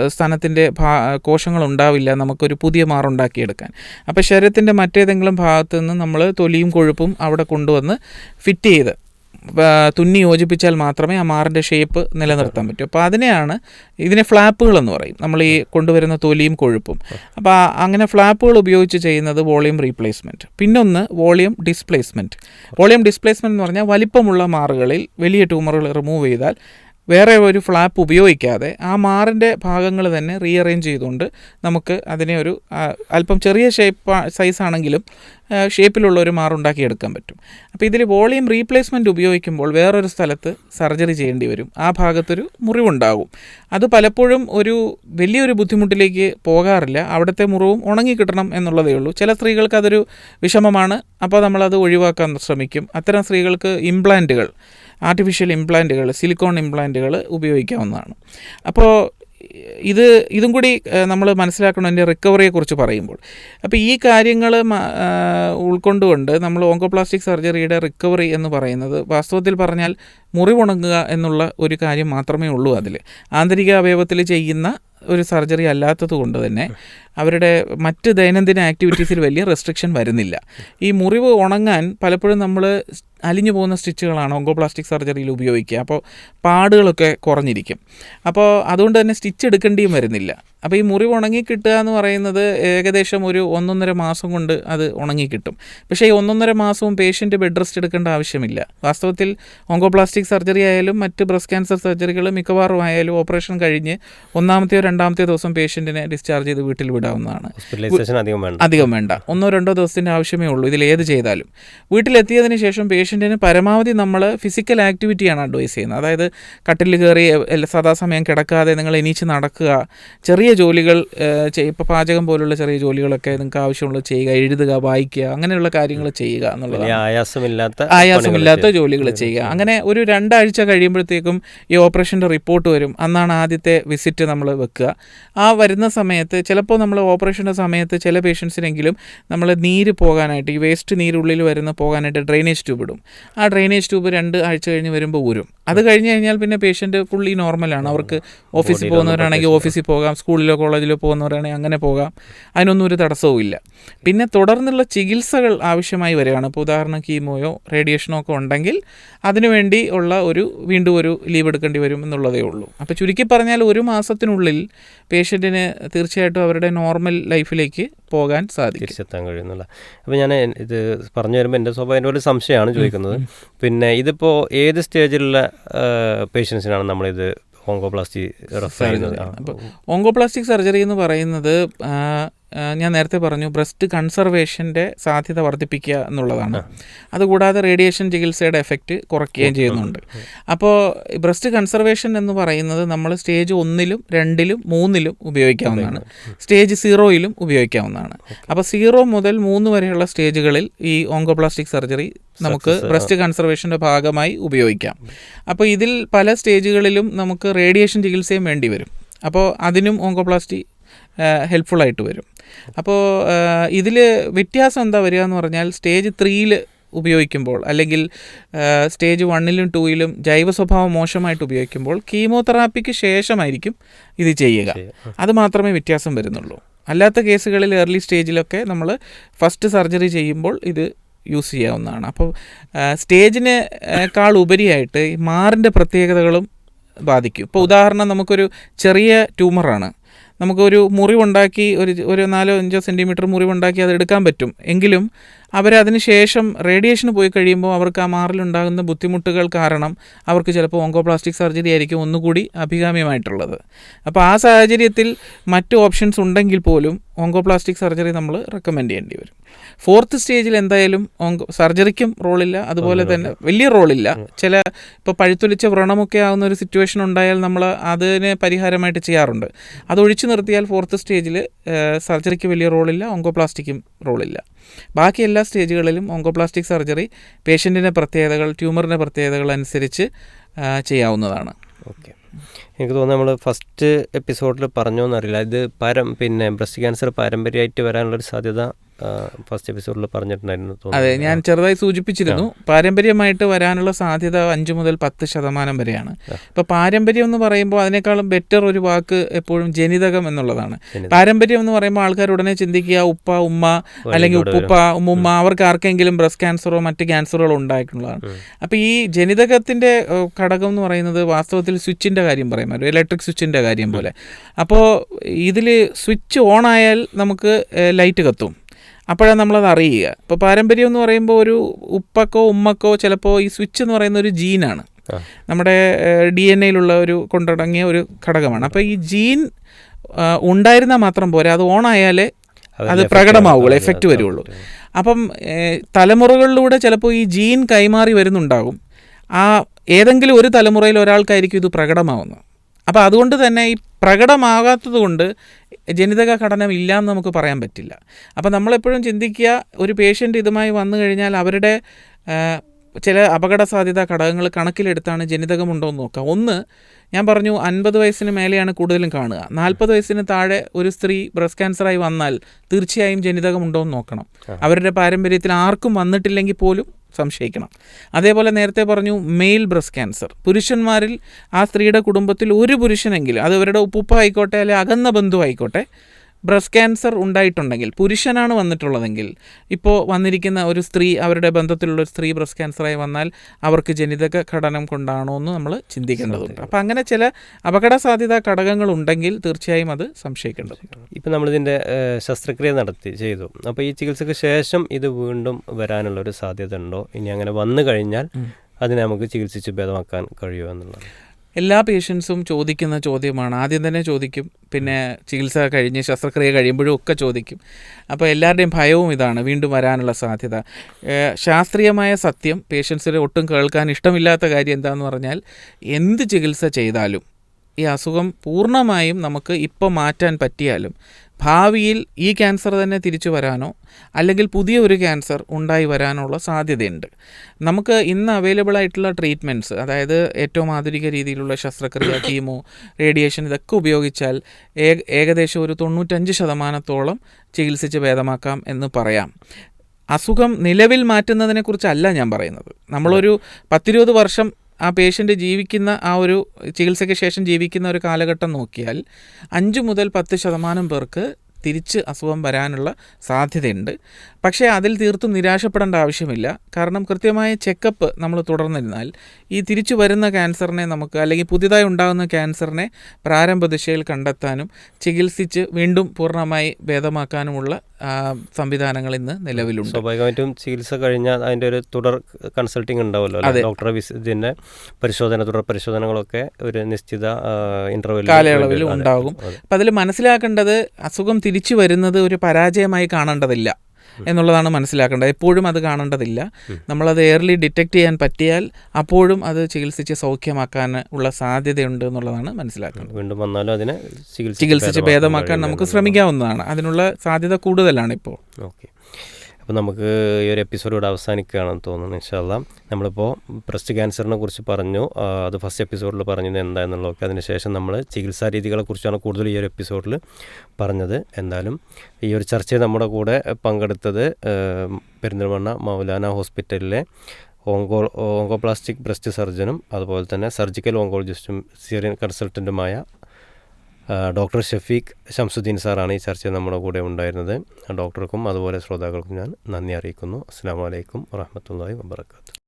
സ്ഥാനത്തിന്റെ ഭാ കോശങ്ങൾ ഉണ്ടാവില്ല നമുക്കൊരു പുതിയ മാറുണ്ടാക്കിയെടുക്കാൻ. അപ്പോൾ ശരീരത്തിന്റെ മറ്റേതെങ്കിലും ഭാഗത്തു നിന്ന് നമ്മൾ തൊലിയും കൊഴുപ്പും അവിടെ കൊണ്ടുവന്ന് ഫിറ്റ് ചെയ്ത് തുന്നി യോജിപ്പിച്ചാൽ മാത്രമേ ആ മാറിന്റെ ഷേപ്പ് നിലനിർത്താൻ പറ്റൂ. അപ്പോൾ അതിനെയാണ് ഇതിനെ ഫ്ലാപ്പുകൾ എന്ന് പറയും. നമ്മൾ ഈ കൊണ്ടുവരുന്ന തൊലിയും കൊഴുപ്പും. അപ്പോൾ അങ്ങനെ ഫ്ലാപ്പുകൾ ഉപയോഗിച്ച് ചെയ്യുന്നത് വോളിയം റീപ്ലേസ്മെന്റ് പിന്നൊന്ന് വോളിയം ഡിസ്പ്ലേസ്മെന്റ് വോളിയം ഡിസ്പ്ലേസ്മെന്റ് എന്ന് പറഞ്ഞാൽ വലിപ്പമുള്ള മാറുകളിൽ വലിയ ട്യൂമറുകൾ റിമൂവ് ചെയ്താൽ വേറെ ഒരു ഫ്ലാപ്പ് ഉപയോഗിക്കാതെ ആ മാറിന്റെ ഭാഗങ്ങൾ തന്നെ റീഅറേഞ്ച് ചെയ്തുകൊണ്ട് നമുക്ക് അതിനെ ഒരു അല്പം ചെറിയ ഷേപ്പ് സൈസ് ആണെങ്കിലും ഷേപ്പിലുള്ള ഒരു മാറുണ്ടാക്കിയെടുക്കാൻ പറ്റും. അപ്പോൾ ഇതിൽ വോളിയം റീപ്ലേസ്മെന്റ് ഉപയോഗിക്കുമ്പോൾ വേറൊരു സ്ഥലത്ത് സർജറി ചെയ്യേണ്ടി വരും. ആ ഭാഗത്തൊരു മുറിവുണ്ടാകും അത് പലപ്പോഴും ഒരു വലിയൊരു ബുദ്ധിമുട്ടിലേക്ക് പോകാറില്ല. അവിടുത്തെ മുറിവും ഉണങ്ങി കിട്ടണം എന്നുള്ളതേ ഉള്ളൂ. ചില സ്ത്രീകൾക്ക് അതൊരു വിഷമമാണ്. അപ്പോൾ നമ്മളത് ഒഴിവാക്കാൻ ശ്രമിക്കും. അത്തരം സ്ത്രീകൾക്ക് ഇംപ്ലാന്റുകൾ ആർട്ടിഫിഷ്യൽ ഇംപ്ലാന്റുകൾ സിലിക്കോൺ ഇംപ്ലാന്റുകൾ ഉപയോഗിക്കാവുന്നതാണ്. അപ്പോൾ ഇത് ഇതും കൂടി നമ്മൾ മനസ്സിലാക്കണം എന്റെ റിക്കവറിയെക്കുറിച്ച് പറയുമ്പോൾ. അപ്പോൾ ഈ കാര്യങ്ങൾ ഉൾക്കൊണ്ടുകൊണ്ട് നമ്മൾ ഓങ്കോപ്ലാസ്റ്റിക് സർജറിയുടെ റിക്കവറി എന്ന് പറയുന്നത് വാസ്തവത്തിൽ പറഞ്ഞാൽ മുറിവുണങ്ങുക എന്നുള്ള ഒരു കാര്യം മാത്രമേ ഉള്ളൂ അതിൽ. ആന്തരിക അവയവത്തിൽ ചെയ്യുന്ന ഒരു സർജറി അല്ലാത്തത് കൊണ്ട് തന്നെ അവരുടെ മറ്റ് ദൈനംദിന ആക്ടിവിറ്റീസിൽ വലിയ റെസ്ട്രിക്ഷൻ വരുന്നില്ല. ഈ മുറിവ് ഉണങ്ങാൻ പലപ്പോഴും നമ്മൾ അലിഞ്ഞു പോകുന്ന സ്റ്റിച്ചുകളാണ് ഓങ്കോപ്ലാസ്റ്റിക് സർജറിയിൽ ഉപയോഗിക്കുക. അപ്പോൾ പാടുകളൊക്കെ കുറഞ്ഞിരിക്കും. അപ്പോൾ അതുകൊണ്ട് തന്നെ സ്റ്റിച്ച് എടുക്കേണ്ടിയും വരുന്നില്ല. അപ്പോൾ ഈ മുറിവ് ഉണങ്ങി കിട്ടുക എന്ന് പറയുന്നത് ഏകദേശം ഒരു ഒന്നൊന്നര മാസം കൊണ്ട് അത് ഉണങ്ങി കിട്ടും. പക്ഷേ ഈ ഒന്നൊന്നര മാസവും പേഷ്യന്റ് ബെഡ് റെസ്റ്റ് എടുക്കേണ്ട ആവശ്യമില്ല. വാസ്തവത്തിൽ ഓങ്കോപ്ലാസ്റ്റിക് സർജറി ആയാലും മറ്റ് ബ്രസ്റ്റ് ക്യാൻസർ സർജറികൾ മിക്കവാറും ആയാലും ഓപ്പറേഷൻ കഴിഞ്ഞ് ഒന്നാമത്തെയോ രണ്ടാമത്തെയോ ദിവസം പേഷ്യന്റിനെ ഡിസ്ചാർജ് ചെയ്ത് വീട്ടിൽ വിടാവുന്നതാണ്. ഹോസ്പിറ്റലൈസേഷൻ അധികം വേണ്ട. അധികം വേണ്ട. ഒന്നോ രണ്ടോ ദിവസത്തിന്റെ ആവശ്യമേ ഉള്ളൂ. ഇതിൽ ഏത് ചെയ്താലും. വീട്ടിലെത്തിയതിന് ശേഷം പേഷ്യന്റിന് പരമാവധി നമ്മൾ ഫിസിക്കൽ ആക്ടിവിറ്റിയാണ് അഡ്വൈസ് ചെയ്യുന്നത്. അതായത് കട്ടിൽ കയറി സദാസമയം കിടക്കാതെ നിങ്ങൾ എണീച്ച് നടക്കുക. ചെറിയ ജോലികൾ ഇപ്പോൾ പാചകം പോലുള്ള ചെറിയ ജോലികളൊക്കെ നിങ്ങൾക്ക് ആവശ്യമുള്ള ചെയ്യുക എഴുതുക വായിക്കുക അങ്ങനെയുള്ള കാര്യങ്ങൾ ചെയ്യുക എന്നുള്ളതാണ്. ആയാസമില്ലാത്ത ആയാസമില്ലാത്ത ജോലികൾ ചെയ്യുക. അങ്ങനെ ഒരു രണ്ടാഴ്ച കഴിയുമ്പോഴത്തേക്കും ഈ ഓപ്പറേഷന്റെ റിപ്പോർട്ട് വരും. അന്നാണ് ആദ്യത്തെ വിസിറ്റ് നമ്മൾ വെക്കുക. ആ വരുന്ന സമയത്ത് ചിലപ്പോൾ നമ്മൾ ഓപ്പറേഷന്റെ സമയത്ത് ചില പേഷ്യൻസിനെങ്കിലും നമ്മൾ നീര് പോകാനായിട്ട് ഈ വേസ്റ്റ് നീരുള്ളിൽ വരുന്ന പോകാനായിട്ട് ഡ്രെയിനേജ് ട്യൂബ് ഇടും. ആ ഡ്രെയിനേജ് ട്യൂബ് രണ്ട് ആഴ്ച കഴിഞ്ഞ് വരുമ്പോൾ ഊരും. അത് കഴിഞ്ഞ് കഴിഞ്ഞാൽ പിന്നെ പേഷ്യന്റ് ഫുള്ളി നോർമലാണ്. അവർക്ക് ഓഫീസിൽ പോകുന്നവരാണെങ്കിൽ ഓഫീസിൽ പോകാം സ്കൂളിലോ കോളേജിലോ പോകുന്നവരാണെങ്കിൽ അങ്ങനെ പോകാം. അതിനൊന്നും ഒരു തടസ്സവും ഇല്ല. പിന്നെ തുടർന്നുള്ള ചികിത്സകൾ ആവശ്യമായി വരികയാണ്. ഇപ്പോൾ ഉദാഹരണം കീമോയോ റേഡിയേഷനോ ഒക്കെ ഉണ്ടെങ്കിൽ അതിനുവേണ്ടി ഉള്ള ഒരു വീണ്ടും ഒരു ലീവ് എടുക്കേണ്ടി വരും എന്നുള്ളതേ ഉള്ളൂ. അപ്പോൾ ചുരുക്കി പറഞ്ഞാൽ ഒരു മാസത്തിനുള്ളിൽ പേഷ്യന്റിന് തീർച്ചയായിട്ടും അവരുടെ നോർമൽ ലൈഫിലേക്ക് പോകാൻ സാധിക്കും. തിരിച്ചെത്താൻ കഴിയുന്നില്ല അപ്പോൾ ഞാൻ ഇത് പറഞ്ഞു വരുമ്പോൾ എന്റെ സ്വഭാവം എന്റെ ഒരു സംശയമാണ് ചോദിക്കുന്നത്. പിന്നെ ഇതിപ്പോൾ ഏത് സ്റ്റേജിലുള്ള പേഷ്യൻസിനാണ് നമ്മളിത് ഓങ്കോപ്ലാസ്റ്റി റെഫർ ചെയ്യുന്നത് അപ്പോൾ ഓങ്കോപ്ലാസ്റ്റിക് സർജറി എന്ന് പറയുന്നത് ഞാൻ നേരത്തെ പറഞ്ഞു ബ്രസ്റ്റ് കൺസർവേഷന്റെ സാധ്യത വർദ്ധിപ്പിക്കുക എന്നുള്ളതാണ്. അതുകൂടാതെ റേഡിയേഷൻ ചികിത്സയുടെ എഫക്റ്റ് കുറയ്ക്കുകയും ചെയ്യുന്നുണ്ട്. അപ്പോൾ ബ്രസ്റ്റ് കൺസർവേഷൻ എന്ന് പറയുന്നത് നമ്മൾ സ്റ്റേജ് ഒന്നിലും രണ്ടിലും മൂന്നിലും ഉപയോഗിക്കാവുന്നതാണ്. സ്റ്റേജ് സീറോയിലും ഉപയോഗിക്കാവുന്നതാണ്. അപ്പോൾ സീറോ മുതൽ മൂന്ന് വരെയുള്ള സ്റ്റേജുകളിൽ ഈ ഓങ്കോപ്ലാസ്റ്റിക് സർജറി നമുക്ക് ബ്രസ്റ്റ് കൺസർവേഷന്റെ ഭാഗമായി ഉപയോഗിക്കാം. അപ്പോൾ ഇതിൽ പല സ്റ്റേജുകളിലും നമുക്ക് റേഡിയേഷൻ ചികിത്സയും വേണ്ടി വരും. അപ്പോൾ അതിനും ഓങ്കോപ്ലാസ്റ്റി ഹെൽപ്ഫുൾ ആയിട്ട് വരും. അപ്പോൾ ഇതിൽ വ്യത്യാസം എന്താ വരിക എന്ന് പറഞ്ഞാൽ സ്റ്റേജ് ത്രീയിൽ ഉപയോഗിക്കുമ്പോൾ അല്ലെങ്കിൽ സ്റ്റേജ് വണ്ണിലും ടൂയിലും ജൈവ സ്വഭാവം മോശമായിട്ട് ഉപയോഗിക്കുമ്പോൾ കീമോതെറാപ്പിക്ക് ശേഷമായിരിക്കും ഇത് ചെയ്യുക. അത് മാത്രമേ വ്യത്യാസം വരുന്നുള്ളൂ. അല്ലാത്ത കേസുകളിൽ ഏർലി സ്റ്റേജിലൊക്കെ നമ്മൾ ഫസ്റ്റ് സർജറി ചെയ്യുമ്പോൾ ഇത് യൂസ് ചെയ്യാവുന്നതാണ്. അപ്പോൾ സ്റ്റേജിനേക്കാൾ ഉപരിയായിട്ട് മാറിന്റെ പ്രത്യേകതകളും ബാധിക്കും. ഇപ്പോൾ ഉദാഹരണം നമുക്കൊരു ചെറിയ ട്യൂമറാണ് നമുക്കൊരു മുറിവുണ്ടാക്കി ഒരു ഒരു നാലോ അഞ്ചോ സെന്റിമീറ്റർ മുറിവുണ്ടാക്കി അത് എടുക്കാൻ പറ്റും. എങ്കിലും അവരതിന് ശേഷം റേഡിയേഷന് പോയി കഴിയുമ്പോൾ അവർക്ക് ആ മാറിലുണ്ടാകുന്ന ബുദ്ധിമുട്ടുകൾ കാരണം അവർക്ക് ചിലപ്പോൾ ഓങ്കോപ്ലാസ്റ്റിക് സർജറി ആയിരിക്കും ഒന്നുകൂടി അഭികാമ്യമായിട്ടുള്ളത്. അപ്പോൾ ആ സാഹചര്യത്തിൽ മറ്റ് ഓപ്ഷൻസ് ഉണ്ടെങ്കിൽ പോലും ഓങ്കോപ്ലാസ്റ്റിക് സർജറി നമ്മൾ റെക്കമെൻഡ് ചെയ്യേണ്ടി വരും. ഫോർത്ത് സ്റ്റേജിൽ എന്തായാലും ഓങ്കോ സർജറിക്കും റോളില്ല അതുപോലെ തന്നെ വലിയ റോളില്ല. ചില ഇപ്പോൾ പഴുത്തൊലിച്ച വ്രണമൊക്കെ ആകുന്ന ഒരു സിറ്റുവേഷൻ ഉണ്ടായാൽ നമ്മൾ അതിനെ പരിഹാരമായിട്ട് ചെയ്യാറുണ്ട്. അതൊഴിച്ചു നിർത്തിയാൽ ഫോർത്ത് സ്റ്റേജിൽ സർജറിക്ക് വലിയ റോളില്ല ഓങ്കോപ്ലാസ്റ്റിക്കും റോളില്ല. ബാക്കി എല്ലാ സ്റ്റേജുകളിലും ഓങ്കോപ്ലാസ്റ്റിക് സർജറി പേഷ്യന്റിന്റെ പ്രത്യേകതകൾ ട്യൂമറിന്റെ പ്രത്യേകതകൾ അനുസരിച്ച് ചെയ്യാവുന്നതാണ്. ഓക്കെ. എനിക്ക് തോന്നുന്നു നമ്മൾ ഫസ്റ്റ് എപ്പിസോഡിൽ പറഞ്ഞോന്നറിയില്ല. ഇത് പരം പിന്നെ ബ്രസ്റ്റ് ക്യാൻസർ പാരമ്പര്യമായിട്ട് വരാനുള്ളൊരു സാധ്യത ഫസ്റ്റ് എപ്പിസോഡിൽ പറഞ്ഞിട്ടുണ്ടായിരുന്നു അതെ ഞാൻ ചെറുതായി സൂചിപ്പിച്ചിരുന്നു. പാരമ്പര്യമായിട്ട് വരാനുള്ള സാധ്യത അഞ്ച് മുതൽ പത്ത് ശതമാനം വരെയാണ്. ഇപ്പൊ പാരമ്പര്യം എന്ന് പറയുമ്പോൾ അതിനേക്കാളും ബെറ്റർ ഒരു വാക്ക് എപ്പോഴും ജനിതകം എന്നുള്ളതാണ്. പാരമ്പര്യം എന്ന് പറയുമ്പോൾ ആൾക്കാർ ഉടനെ ചിന്തിക്കുക ഉപ്പ ഉമ്മ അല്ലെങ്കിൽ ഉപ്പുപ്പ ഉമ്മുമ്മ അവർക്ക് ആർക്കെങ്കിലും ബ്രസ്റ്റ് ക്യാൻസറോ മറ്റ് ക്യാൻസറുകളോ ഉണ്ടായിട്ടുള്ളതാണ്. അപ്പോൾ ഈ ജനിതകത്തിന്റെ ഘടകം എന്ന് പറയുന്നത് വാസ്തവത്തിൽ സ്വിച്ചിന്റെ കാര്യം പറയാൻ ഒരു ഇലക്ട്രിക് സ്വിച്ചിന്റെ കാര്യം പോലെ. അപ്പോൾ ഇതിൽ സ്വിച്ച് ഓൺ ആയാൽ നമുക്ക് ലൈറ്റ് കത്തും. അപ്പോഴാണ് നമ്മളത് അറിയുക. ഇപ്പോൾ പാരമ്പര്യം എന്ന് പറയുമ്പോൾ ഒരു ഉപ്പക്കോ ഉമ്മക്കോ ചിലപ്പോൾ ഈ സ്വിച്ച് എന്ന് പറയുന്ന ഒരു ജീനാണ്. നമ്മുടെ ഡി എൻ എയിലുള്ള ഒരു കൊണ്ടടങ്ങിയ ഒരു ഘടകമാണ്. അപ്പോൾ ഈ ജീൻ ഉണ്ടായിരുന്നാൽ മാത്രം പോരാ. അത് ഓണായാലേ അത് പ്രകടമാവുകയുള്ളൂ പ്രകടമാവുള്ളൂ. എഫക്റ്റ് വരുള്ളൂ. അപ്പം തലമുറകളിലൂടെ ചിലപ്പോൾ ഈ ജീൻ കൈമാറി വരുന്നുണ്ടാകും. ആ ഏതെങ്കിലും ഒരു തലമുറയിൽ ഒരാൾക്കായിരിക്കും ഇത് പ്രകടമാവുന്നത്. അപ്പോൾ അതുകൊണ്ട് തന്നെ ഈ പ്രകടമാകാത്തത് കൊണ്ട് ജനിതക ഘടന ഇല്ല എന്ന് നമുക്ക് പറയാൻ പറ്റില്ല. അപ്പോൾ നമ്മളെപ്പോഴും ചിന്തിക്കുക ഒരു പേഷ്യന്റ് ഇതുമായി വന്നു കഴിഞ്ഞാൽ അവരുടെ ചില അപകട സാധ്യത ഘടകങ്ങൾ കണക്കിലെടുത്താണ് ജനിതകമുണ്ടോ എന്ന് നോക്കുക ഒന്ന് ഞാൻ പറഞ്ഞു അൻപത് വയസ്സിന് മേലെയാണ് കൂടുതലും കാണുക. നാൽപ്പത് വയസ്സിന് താഴെ ഒരു സ്ത്രീ ബ്രസ്റ്റ് ക്യാൻസറായി വന്നാൽ തീർച്ചയായും ജനിതകമുണ്ടോ എന്ന് നോക്കണം അവരുടെ പാരമ്പര്യത്തിൽ ആർക്കും വന്നിട്ടില്ലെങ്കിൽ പോലും സംശയിക്കണം. അതേപോലെ നേരത്തെ പറഞ്ഞു മെയിൽ ബ്രസ്റ്റ് ക്യാൻസർ. പുരുഷന്മാരിൽ ആ സ്ത്രീയുടെ കുടുംബത്തിൽ ഒരു പുരുഷനെങ്കിലും അത് അവരുടെ ഉപ്പുപ്പ ആയിക്കോട്ടെ അല്ലെങ്കിൽ അകന്ന ബന്ധു ആയിക്കോട്ടെ ബ്രസ്റ്റ് ക്യാൻസർ ഉണ്ടായിട്ടുണ്ടെങ്കിൽ പുരുഷനാണ് വന്നിട്ടുള്ളതെങ്കിൽ ഇപ്പോൾ വന്നിരിക്കുന്ന ഒരു സ്ത്രീ അവരുടെ ബന്ധത്തിലുള്ള ഒരു സ്ത്രീ ബ്രസ്റ്റ് ക്യാൻസറായി വന്നാൽ അവർക്ക് ജനിതക ഘടനം കൊണ്ടാണോ എന്ന് നമ്മൾ ചിന്തിക്കേണ്ടതുണ്ട്. അപ്പോൾ അങ്ങനെ ചില അപകട സാധ്യത ഘടകങ്ങൾ ഉണ്ടെങ്കിൽ തീർച്ചയായും അത് സംശയിക്കേണ്ടതുണ്ട്. ഇപ്പം നമ്മളിതിന്റെ ശസ്ത്രക്രിയ നടത്തി ചെയ്തു. അപ്പോൾ ഈ ചികിത്സയ്ക്ക് ശേഷം ഇത് വീണ്ടും വരാനുള്ള ഒരു സാധ്യത ഉണ്ടോ ഇനി അങ്ങനെ വന്നു കഴിഞ്ഞാൽ അതിനെ നമുക്ക് ചികിത്സിച്ച് ഭേദമാക്കാൻ കഴിയുമോ എന്നുള്ളത് എല്ലാ പേഷ്യൻസും ചോദിക്കുന്ന ചോദ്യമാണ്. ആദ്യം തന്നെ ചോദിക്കും. പിന്നെ ചികിത്സ കഴിഞ്ഞ് ശസ്ത്രക്രിയ കഴിയുമ്പോഴും ഒക്കെ ചോദിക്കും. അപ്പോൾ എല്ലാവരുടെയും ഭയവും ഇതാണ്. വീണ്ടും വരാനുള്ള സാധ്യത. ശാസ്ത്രീയമായ സത്യം പേഷ്യൻസിന് ഒട്ടും കേൾക്കാൻ ഇഷ്ടമില്ലാത്ത കാര്യം എന്താണെന്ന് പറഞ്ഞാൽ എന്ത് ചികിത്സ ചെയ്താലും ഈ അസുഖം പൂർണമായും നമുക്ക് ഇപ്പോൾ മാറ്റാൻ പറ്റിയാലും ഭാവിയിൽ ഈ ക്യാൻസർ തന്നെ തിരിച്ചു വരാനോ അല്ലെങ്കിൽ പുതിയ ഒരു ക്യാൻസർ ഉണ്ടായി വരാനുള്ള സാധ്യതയുണ്ട്. നമുക്ക് ഇന്ന് അവൈലബിൾ ആയിട്ടുള്ള ട്രീറ്റ്മെന്റ്സ് അതായത് ഏറ്റവും ആധുനിക രീതിയിലുള്ള ശസ്ത്രക്രിയ കീമോ റേഡിയേഷൻ ഇതൊക്കെ ഉപയോഗിച്ചാൽ ഏക- ഏകദേശം ഒരു തൊണ്ണൂറ്റഞ്ച് ശതമാനത്തോളം ചികിത്സിച്ച് ഭേദമാക്കാം എന്ന് പറയാം. അസുഖം നിലവിൽ മാറ്റുന്നതിനെക്കുറിച്ചല്ല ഞാൻ പറയുന്നത്. നമ്മളൊരു പത്തിരുപത് വർഷം ആ പേഷ്യന്റ് ജീവിക്കുന്ന ആ ഒരു ചികിത്സയ്ക്ക് ശേഷം ജീവിക്കുന്ന ഒരു കാലഘട്ടം നോക്കിയാൽ അഞ്ച് മുതൽ പത്ത് ശതമാനം പേർക്ക് തിരിച്ച് അസുഖം വരാനുള്ള സാധ്യതയുണ്ട്. പക്ഷേ അതിൽ തീർത്തും നിരാശപ്പെടേണ്ട ആവശ്യമില്ല. കാരണം കൃത്യമായ ചെക്കപ്പ് നമ്മൾ തുടർന്നിരുന്നാൽ ഈ തിരിച്ചു വരുന്ന ക്യാൻസറിനെ നമുക്ക് അല്ലെങ്കിൽ പുതിയതായി ഉണ്ടാകുന്ന ക്യാൻസറിനെ പ്രാരംഭ ദിശയിൽ കണ്ടെത്താനും ചികിത്സിച്ച് വീണ്ടും പൂർണമായി ഭേദമാക്കാനുമുള്ള സംവിധാനങ്ങൾ ഇന്ന് നിലവിലുണ്ട്. സ്വാഭാവികമായിട്ടും ചികിത്സ കഴിഞ്ഞാൽ അതിന്റെ ഒരു തുടർ കൺസൾട്ടിങ് ഉണ്ടാവുമല്ലോ അതെ. ഡോക്ടറെ വിസ് ഇതിന്റെ പരിശോധന തുടർ പരിശോധനകളൊക്കെ ഒരു നിശ്ചിത ഇന്റർവെൽ കാലയളവിൽ ഉണ്ടാകും. അപ്പം അതിൽ മനസ്സിലാക്കേണ്ടത് അസുഖം തിരിച്ചു വരുന്നത് ഒരു പരാജയമായി കാണേണ്ടതില്ല എന്നുള്ളതാണ് മനസ്സിലാക്കേണ്ടത്. എപ്പോഴും അത് കാണേണ്ടതില്ല. നമ്മളത് എയർലി ഡിറ്റക്ട് ചെയ്യാൻ പറ്റിയാൽ അപ്പോഴും അത് ചികിത്സിച്ച് സൗഖ്യമാക്കാൻ ഉള്ള സാധ്യതയുണ്ട് എന്നുള്ളതാണ് മനസ്സിലാക്കേണ്ടത്. വീണ്ടും വന്നാലും അതിനെ ചികിത്സിച്ച് ഭേദമാക്കാൻ നമുക്ക് ശ്രമിക്കാവുന്നതാണ്. അതിനുള്ള സാധ്യത കൂടുതലാണ് ഇപ്പോൾ. ഓക്കെ. അപ്പോൾ നമുക്ക് ഈ ഒരു എപ്പിസോഡ് ഇവിടെ അവസാനിക്കുകയാണെന്ന് തോന്നുന്നു ഇൻഷാല്ല നമ്മളിപ്പോൾ ബ്രസ്റ്റ് ക്യാൻസറിനെ കുറിച്ച് പറഞ്ഞു. അത് ഫസ്റ്റ് എപ്പിസോഡിൽ പറഞ്ഞത് എന്താണെന്നുള്ളതൊക്കെ അതിനുശേഷം നമ്മൾ ചികിത്സാ രീതികളെ കുറിച്ചാണ് കൂടുതൽ ഈ ഒരു എപ്പിസോഡിൽ പറഞ്ഞത്. എന്തായാലും ഈ ഒരു ചർച്ചയിൽ നമ്മുടെ കൂടെ പങ്കെടുത്തത് പെരിന്തൽമണ്ണ മൗലാന ഹോസ്പിറ്റലിലെ ഓങ്കോ ഓങ്കോപ്ലാസ്റ്റിക് ബ്രസ്റ്റ് സർജനും അതുപോലെ തന്നെ സർജിക്കൽ ഓങ്കോളജിസ്റ്റും സീറിയൻ കൺസൾട്ടന്റുമായ ഡോക്ടർ ഷഫീഖ് ഷംസുദ്ദീൻ സാറാണ് ഈ ചർച്ച നമ്മുടെ കൂടെ ഉണ്ടായിരുന്നത്. ഡോക്ടർക്കും അതുപോലെ ശ്രോതാക്കൾക്കും ഞാൻ നന്ദി അറിയിക്കുന്നു. അസ്സാം വലൈക്കും വാഹമത്തല്ലാ വാബർക്കാത്തു